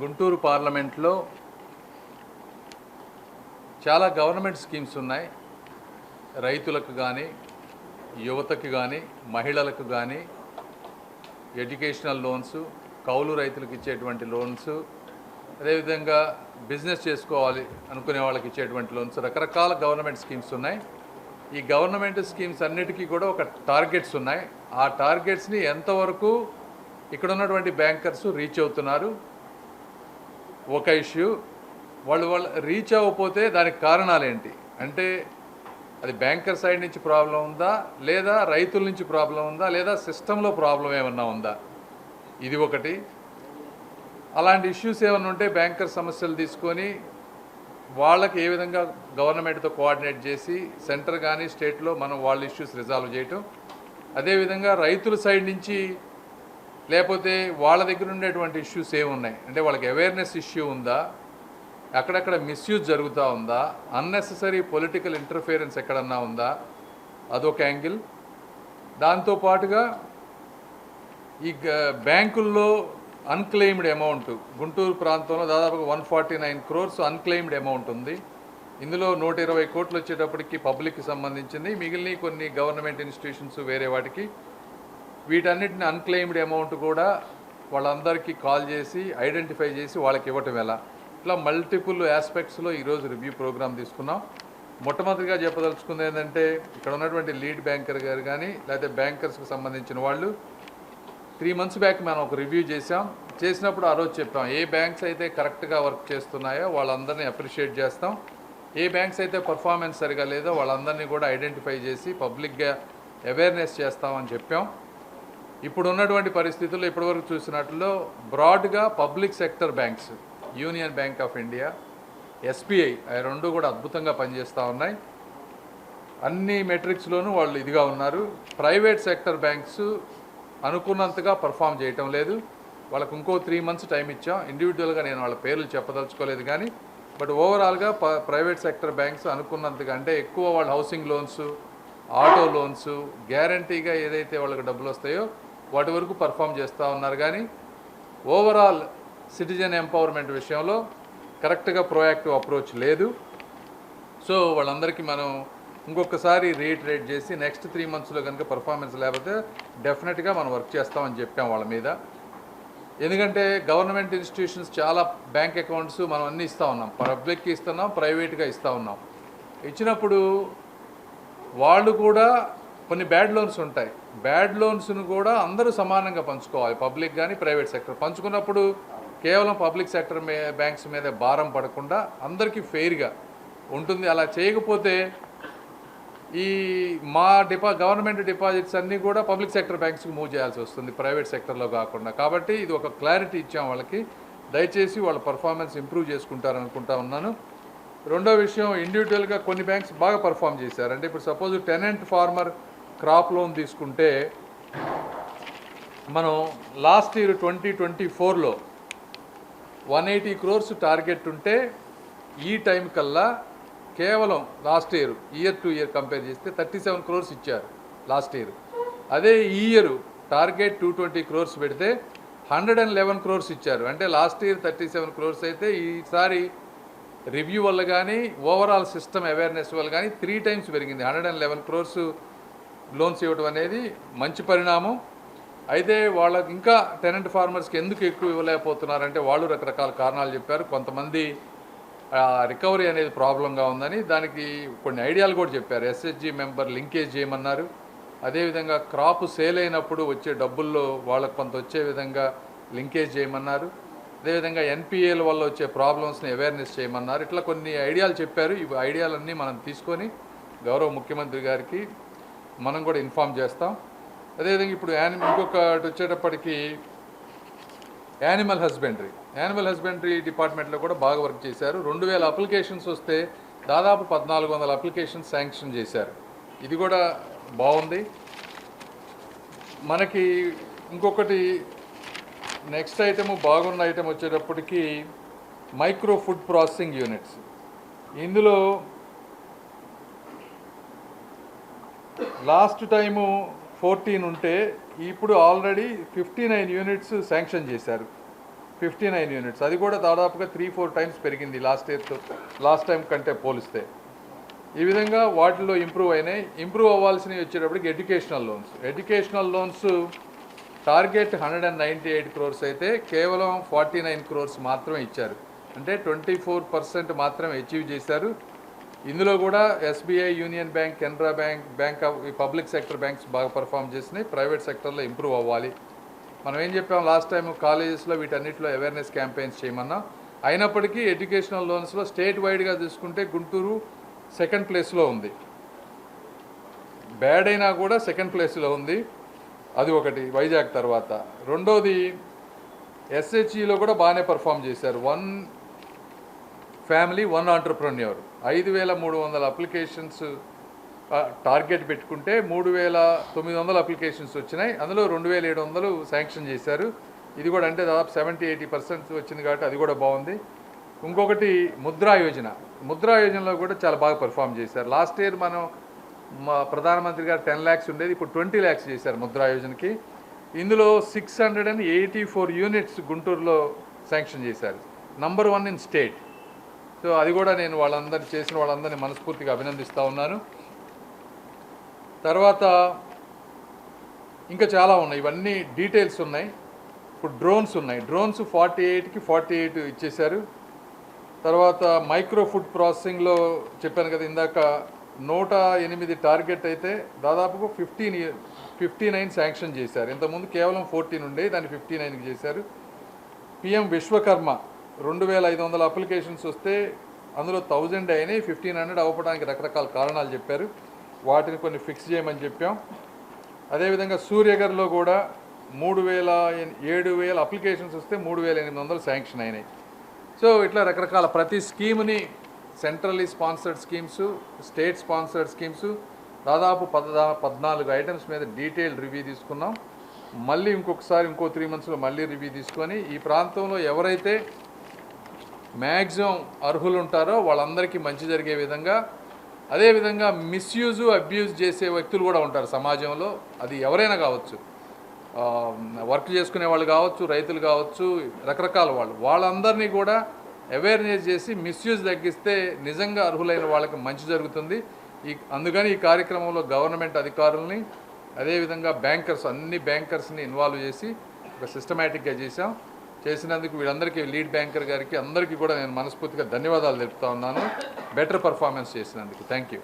గుంటూరు పార్లమెంట్లో చాలా government schemes ఉన్నాయి. రైతులకు కానీ యువతకు కానీ మహిళలకు కానీ ఎడ్యుకేషనల్ లోన్స్ కౌలు రైతులకు ఇచ్చేటువంటి లోన్స్ అదేవిధంగా బిజినెస్ చేసుకోవాలి అనుకునే వాళ్ళకి ఇచ్చేటువంటి లోన్స్ రకరకాల గవర్నమెంట్ స్కీమ్స్ ఉన్నాయి. ఈ గవర్నమెంట్ స్కీమ్స్ అన్నిటికీ కూడా ఒక టార్గెట్స్ ఉన్నాయి. ఆ టార్గెట్స్ని ఎంతవరకు ఇక్కడ ఉన్నటువంటి బ్యాంకర్స్ రీచ్ అవుతున్నారు? ఒక ఇష్యూ వాళ్ళు వాళ్ళు రీచ్ అవ్వకపోతే దానికి కారణాలు ఏంటి అంటే అది బ్యాంకర్ సైడ్ నుంచి ప్రాబ్లం ఉందా? లేదా రైతుల నుంచి ప్రాబ్లం ఉందా? లేదా సిస్టంలో ప్రాబ్లం ఏమన్నా ఉందా? ఇది ఒకటి. అలాంటి ఇష్యూస్ ఏమైనా ఉంటే బ్యాంకర్ సమస్యలు తీసుకొని వాళ్ళకి ఏ విధంగా గవర్నమెంట్తో కోఆర్డినేట్ చేసి సెంటర్ కానీ స్టేట్లో మనం వాళ్ళ ఇష్యూస్ రిజాల్వ్ చేయటం. అదేవిధంగా రైతుల సైడ్ నుంచి లేకపోతే వాళ్ళ దగ్గర ఉండేటువంటి ఇష్యూస్ ఏమున్నాయి? అంటే వాళ్ళకి అవేర్నెస్ ఇష్యూ ఉందా? అక్కడక్కడ మిస్యూజ్ జరుగుతూ ఉందా? అన్నెసెసరీ పొలిటికల్ ఇంటర్ఫియరెన్స్ ఎక్కడన్నా ఉందా? అదొక యాంగిల్ దాంతోపాటుగా ఈ బ్యాంకుల్లో అన్క్లెయిమ్డ్ అమౌంట్ గుంటూరు ప్రాంతంలో దాదాపుగా one forty nine crores unclaimed amount ఉంది. ఇందులో నూట ఇరవై కోట్లు వచ్చేటప్పటికి పబ్లిక్కి సంబంధించింది. మిగిలిన కొన్ని గవర్నమెంట్ ఇన్స్టిట్యూషన్స్ వేరే వాటికి. వీటన్నిటిని అన్క్లెయిమ్డ్ అమౌంట్ కూడా వాళ్ళందరికీ కాల్ చేసి ఐడెంటిఫై చేసి వాళ్ళకి ఇవ్వటం ఎలా. ఇట్లా మల్టిపుల్ ఆస్పెక్ట్స్లో ఈరోజు రివ్యూ ప్రోగ్రామ్ తీసుకున్నాం. మొట్టమొదటిగా చెప్పదలుచుకుంది ఏంటంటే ఇక్కడ ఉన్నటువంటి లీడ్ బ్యాంకర్ గారు కానీ లేకపోతే బ్యాంకర్స్కి సంబంధించిన వాళ్ళు త్రీ మంత్స్ బ్యాక్ మనం ఒక రివ్యూ చేసాం చేసినప్పుడు ఆ రోజు చెప్పాం ఏ బ్యాంక్స్ అయితే కరెక్ట్గా వర్క్ చేస్తున్నాయో వాళ్ళందరినీ అప్రిషియేట్ చేస్తాం. ఏ బ్యాంక్స్ అయితే పర్ఫార్మెన్స్ సరిగా లేదో వాళ్ళందరినీ కూడా ఐడెంటిఫై చేసి పబ్లిక్గా అవేర్నెస్ చేస్తామని చెప్పాం. ఇప్పుడు ఉన్నటువంటి పరిస్థితుల్లో ఇప్పటివరకు చూసినట్లో బ్రాడ్గా public sector banks union bank of India SBI అవి రెండు కూడా అద్భుతంగా పనిచేస్తూ ఉన్నాయి. అన్ని మెట్రిక్స్లోనూ వాళ్ళు ఇదిగా ఉన్నారు. ప్రైవేట్ సెక్టర్ బ్యాంక్స్ అనుకున్నంతగా పర్ఫామ్ చేయటం లేదు. వాళ్ళకు ఇంకో త్రీ మంత్స్ టైం ఇచ్చాం. ఇండివిజువల్గా నేను వాళ్ళ పేర్లు చెప్పదలుచుకోలేదు కానీ బట్ ఓవరాల్గా ప ప్రైవేట్ సెక్టర్ బ్యాంక్స్ అనుకున్నంతగా అంటే ఎక్కువ వాళ్ళ హౌసింగ్ లోన్స్ ఆటో లోన్స్ గ్యారంటీగా ఏదైతే వాళ్ళకి డబ్బులు వస్తాయో వాటి వరకు పర్ఫామ్ చేస్తూ ఉన్నారు. కానీ ఓవరాల్ సిటిజన్ ఎంపవర్మెంట్ విషయంలో కరెక్ట్గా ప్రోయాక్టివ్ అప్రోచ్ లేదు. సో వాళ్ళందరికీ మనం ఇంకొకసారి రీట్రేట్ చేసి నెక్స్ట్ త్రీ మంత్స్లో కనుక పర్ఫార్మెన్స్ లేకపోతే డెఫినెట్గా మనం వర్క్ చేస్తామని చెప్పాం వాళ్ళ మీద. ఎందుకంటే గవర్నమెంట్ ఇన్స్టిట్యూషన్స్ చాలా బ్యాంక్ అకౌంట్స్ మనం అన్నీ ఇస్తూ ఉన్నాం. పబ్లిక్కి ఇస్తున్నాం ప్రైవేట్గా ఇస్తూ ఉన్నాం. ఇచ్చినప్పుడు వాళ్ళు కూడా కొన్ని బ్యాడ్ లోన్స్ ఉంటాయి. బ్యాడ్ లోన్స్ను కూడా అందరూ సమానంగా పంచుకోవాలి పబ్లిక్ కానీ ప్రైవేట్ సెక్టర్. పంచుకున్నప్పుడు కేవలం పబ్లిక్ సెక్టర్ మీ బ్యాంక్స్ మీద భారం పడకుండా అందరికీ ఫెయిర్గా ఉంటుంది. అలా చేయకపోతే ఈ మా డిపా గవర్నమెంట్ డిపాజిట్స్ అన్నీ కూడా పబ్లిక్ సెక్టర్ బ్యాంక్స్కి మూవ్ చేయాల్సి వస్తుంది ప్రైవేట్ సెక్టర్లో కాకుండా. కాబట్టి ఇది ఒక క్లారిటీ ఇచ్చాం వాళ్ళకి. దయచేసి వాళ్ళ పర్ఫార్మెన్స్ ఇంప్రూవ్ చేసుకుంటారనుకుంటా ఉన్నాను. రెండో విషయం ఇండివిజువల్గా కొన్ని బ్యాంక్స్ బాగా పర్ఫామ్ చేశారు అంటే ఇప్పుడు suppose tenant farmer crop loan తీసుకుంటే మనం లాస్ట్ ఇయర్ ట్వంటీ ట్వంటీ ఫోర్లో వన్ ఎయిటీ క్రోర్స్ టార్గెట్ ఉంటే ఈ టైం కల్లా కేవలం last year year to year compare చేస్తే థర్టీ సెవెన్ క్రోర్స్ ఇచ్చారు లాస్ట్ ఇయర్. అదే ఈ year target two twenty crores పెడితే హండ్రెడ్ అండ్ లెవెన్ క్రోర్స్ ఇచ్చారు. అంటే last year thirty seven crores అయితే ఈసారి రివ్యూ వల్ల కానీ ఓవరాల్ సిస్టమ్ అవేర్నెస్ వల్ల కానీ త్రీ టైమ్స్ పెరిగింది. Hundred and eleven crores loans ఇవ్వడం అనేది మంచి పరిణామం. అయితే వాళ్ళకి ఇంకా టెనెంట్ ఫార్మర్స్కి ఎందుకు ఎక్కువ ఇవ్వలేకపోతున్నారంటే వాళ్ళు రకరకాల కారణాలు చెప్పారు. కొంతమంది రికవరీ అనేది ప్రాబ్లంగా ఉందని దానికి కొన్ని ఐడియాలు కూడా చెప్పారు. ఎస్హెచ్జి మెంబర్ లింకేజ్ చేయమన్నారు. అదేవిధంగా క్రాప్ సేల్ అయినప్పుడు వచ్చే డబ్బుల్లో వాళ్ళకు కొంత వచ్చే విధంగా లింకేజ్ చేయమన్నారు. అదేవిధంగా ఎన్పిఏల వల్ల వచ్చే ప్రాబ్లమ్స్ని అవేర్నెస్ చేయమన్నారు. ఇట్లా కొన్ని ఐడియాలు చెప్పారు. ఈ ఐడియాలన్నీ మనం తీసుకొని గౌరవ ముఖ్యమంత్రి గారికి మనం కూడా ఇన్ఫామ్ చేస్తాం. అదేవిధంగా ఇప్పుడు యాని ఇంకొకటి వచ్చేటప్పటికి యానిమల్ హస్బెండరీ. యానిమల్ హస్బెండరీ డిపార్ట్మెంట్లో కూడా బాగా వర్క్ చేశారు. రెండు వేల అప్లికేషన్స్ వస్తే దాదాపు పద్నాలుగు వందల అప్లికేషన్స్ శాంక్షన్ చేశారు. ఇది కూడా బాగుంది. మనకి ఇంకొకటి నెక్స్ట్ ఐటమ్ బాగున్న ఐటమ్ వచ్చేటప్పటికి మైక్రో ఫుడ్ ప్రాసెసింగ్ యూనిట్స్. ఇందులో లాస్ట్ టైము ఫోర్టీన్ ఉంటే ఇప్పుడు already fifty nine units sanction చేశారు. Fifty nine units. అది కూడా దాదాపుగా త్రీ ఫోర్ టైమ్స్ పెరిగింది లాస్ట్ ఇయర్తో లాస్ట్ టైం కంటే పోలిస్తే. ఈ విధంగా వాటిలో ఇంప్రూవ్ అయినాయి. ఇంప్రూవ్ అవ్వాల్సినవి వచ్చేటప్పటికి educational loans. Educational loans target hundred and ninety eight crores అయితే కేవలం ఫార్టీ నైన్ క్రోర్స్ మాత్రమే ఇచ్చారు. అంటే ట్వంటీ ఫోర్ పర్సెంట్ మాత్రమే అచీవ్ చేశారు. ఇందులో కూడా SBI union bank Canara bank bank of ఈ పబ్లిక్ సెక్టర్ బ్యాంక్స్ బాగా పర్ఫామ్ చేసినాయి ప్రైవేట్ సెక్టర్లో ఇంప్రూవ్ అవ్వాలి. మనం ఏం చెప్పాం లాస్ట్ టైం కాలేజెస్లో వీటన్నిటిలో అవేర్నెస్ క్యాంపెయిన్స్ చేయమన్నా. అయినప్పటికీ ఎడ్యుకేషనల్ లోన్స్లో స్టేట్ వైడ్గా తీసుకుంటే గుంటూరు సెకండ్ ప్లేస్లో ఉంది. బ్యాడ్ అయినా కూడా సెకండ్ ప్లేస్లో ఉంది. అది ఒకటి వైజాగ్ తర్వాత. రెండోది ఎస్హెచ్ఈలో కూడా బాగానే పర్ఫామ్ చేశారు. One family one entrepreneur. ఐదు వేల మూడు వందల అప్లికేషన్స్ టార్గెట్ పెట్టుకుంటే మూడు వేల తొమ్మిది వందల అప్లికేషన్స్ వచ్చినాయి. అందులో రెండు వేల ఏడు వందలు శాంక్షన్ చేశారు. ఇది కూడా అంటే దాదాపు సెవెంటీ ఎయిటీ పర్సెంట్ వచ్చింది కాబట్టి అది కూడా బాగుంది. ఇంకొకటి ముద్రా యోజన. ముద్రా యోజనలో కూడా చాలా బాగా పర్ఫామ్ చేశారు. లాస్ట్ ఇయర్ మనం మా ప్రధానమంత్రి గారు టెన్ ల్యాక్స్ ఉండేది ఇప్పుడు ట్వంటీ ల్యాక్స్ చేశారు ముద్రా యోజనకి. ఇందులో six hundred and eighty four units గుంటూరులో శాంక్షన్ చేశారు. Number one in state. So అది కూడా నేను వాళ్ళందరినీ చేసిన వాళ్ళందరినీ మనస్ఫూర్తిగా అభినందిస్తూ ఉన్నాను. తర్వాత ఇంకా చాలా ఉన్నాయి. ఇవన్నీ డీటెయిల్స్ ఉన్నాయి. ఇప్పుడు డ్రోన్స్ ఉన్నాయి. డ్రోన్స్ ఫార్టీ ఎయిట్కి ఫార్టీ ఎయిట్ ఇచ్చేశారు. తర్వాత మైక్రో ఫుడ్ ప్రాసెసింగ్లో చెప్పాను కదా ఇందాక నూట ఎనిమిది టార్గెట్ అయితే దాదాపుగా ఫిఫ్టీన్ ఫిఫ్టీ నైన్ శాంక్షన్ చేశారు. ఇంతకుముందు కేవలం ఫోర్టీన్ ఉండే దాన్ని ఫిఫ్టీ నైన్కి చేశారు. పిఎం విశ్వకర్మ రెండు వేల ఐదు వందల అప్లికేషన్స్ వస్తే అందులో థౌజండ్ అయినాయి ఫిఫ్టీన్ హండ్రెడ్ అవ్వడానికి రకరకాల కారణాలు చెప్పారు. వాటిని కొన్ని ఫిక్స్ చేయమని చెప్పాం. అదేవిధంగా సూర్యగర్లో కూడా మూడు వేల ఏడు వేల అప్లికేషన్స్ వస్తే మూడు వేల ఎనిమిది వందలు శాంక్షన్ అయినాయి. సో ఇట్లా రకరకాల ప్రతి స్కీమ్ని centrally sponsored schemes state sponsored schemes దాదాపు పద్నా పద్నాలుగు ఐటమ్స్ మీద డీటెయిల్ రివ్యూ తీసుకున్నాం. మళ్ళీ ఇంకొకసారి ఇంకో త్రీ మంత్స్లో మళ్ళీ రివ్యూ తీసుకొని ఈ ప్రాంతంలో ఎవరైతే మ్యాక్సిమం అర్హులు ఉంటారో వాళ్ళందరికీ మంచి జరిగే విధంగా అదేవిధంగా మిస్యూజ్ అబ్యూజ్ చేసే వ్యక్తులు కూడా ఉంటారు సమాజంలో. అది ఎవరైనా కావచ్చు. వర్క్ చేసుకునే వాళ్ళు కావచ్చు రైతులు కావచ్చు రకరకాల వాళ్ళు. వాళ్ళందరినీ కూడా అవేర్నెస్ చేసి మిస్యూజ్ తగ్గిస్తే నిజంగా అర్హులైన వాళ్ళకి మంచి జరుగుతుంది. ఈ అందుకని ఈ కార్యక్రమంలో గవర్నమెంట్ అధికారుల్ని అదేవిధంగా బ్యాంకర్స్ అన్ని బ్యాంకర్స్ని ఇన్వాల్వ్ చేసి ఒక సిస్టమేటిక్గా చేశాం. చేసినందుకు వీళ్ళందరికీ లీడ్ బ్యాంకర్ గారికి అందరికీ కూడా నేను మనస్ఫూర్తిగా ధన్యవాదాలు తెలుపుతా ఉన్నాను. బెటర్ పర్ఫార్మెన్స్ చేసినందుకు. Thank you